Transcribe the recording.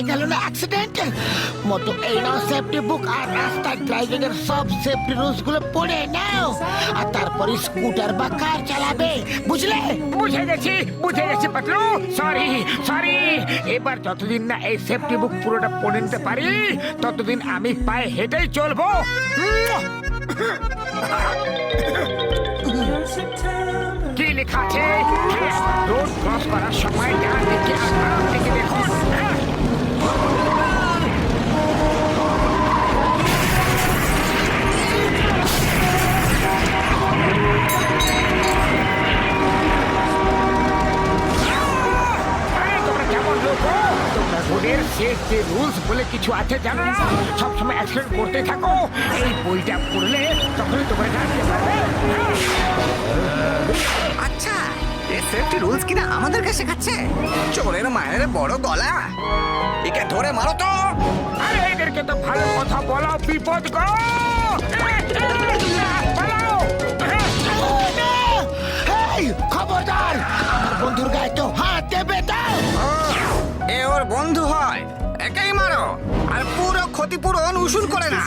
হয়ে গেল না অ্যাক্সিডেন্ট মতো এই নাও সেফটি বুক আর রাস্তায় ড্রাইভিং এর সব সেফটি রুলসগুলো পড়ে নাও। আর তারপরে স্কুটার বা কার চালাবে। বুঝলে? বুঝে গেছি বুঝে গেছি পাতলু। সরি সরি এবার যতদিন না এই সেফটি বুক পুরোটা পড়ে নিতে পারি ততদিন আমি পায়ে হেঁটেই চলবো। কি লেখা আছে? রোড ক্রস করার সময় ডান দিকে তোমরা রোডের সেফটি রুলস বলে কিছু আছে জানো না? সবসময় অ্যাক্সিডেন্ট করতে থাকো। এই বইটা পড়লে তখনই তোমরা জানতে পারবে। আচ্ছা এই সেফটি রুলস কিনা আমাদেরকে শেখাচ্ছে চোরের মায়ের বড় গলা। একে ধরে মারো তো। আরে এদেরকে তো ভালো কথা বলাও বিপদ গো! ক্ষতিপূরণ উসুল করে না।